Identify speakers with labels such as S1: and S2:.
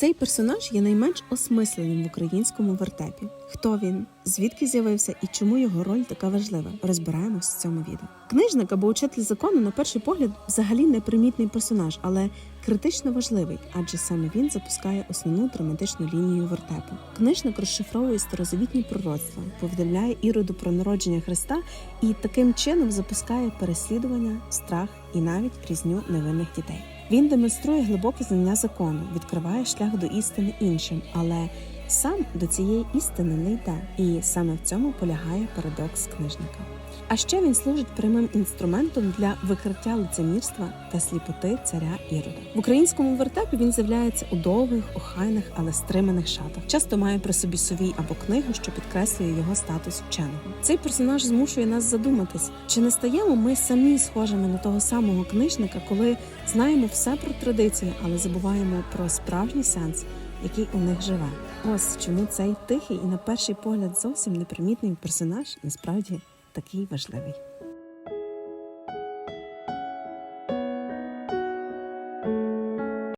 S1: Цей персонаж є найменш осмисленим в українському вертепі. Хто він, звідки з'явився і чому його роль така важлива? Розбираємось в цьому відео. Книжник або учитель закону, на перший погляд, взагалі непримітний персонаж, але критично важливий, адже саме він запускає основну драматичну лінію вертепу. Книжник розшифровує старозавітні пророцтва, повідомляє іроду про народження Христа і таким чином запускає переслідування, страх і навіть різню невинних дітей. Він демонструє глибоке знання закону, відкриває шлях до істини іншим, але сам до цієї істини не йде, і саме в цьому полягає парадокс книжника. А ще він служить прямим інструментом для викриття лицемірства та сліпоти царя Ірода. В українському вертепі він з'являється у довгих, охайних, але стриманих шатах. Часто має при собі совій або книгу, що підкреслює його статус вченого. Цей персонаж змушує нас задуматись, чи не стаємо ми самі схожими на того самого книжника, коли знаємо все про традиції, але забуваємо про справжній сенс, який у них живе. Ось чому цей тихий і на перший погляд зовсім непримітний персонаж насправді такий важливий.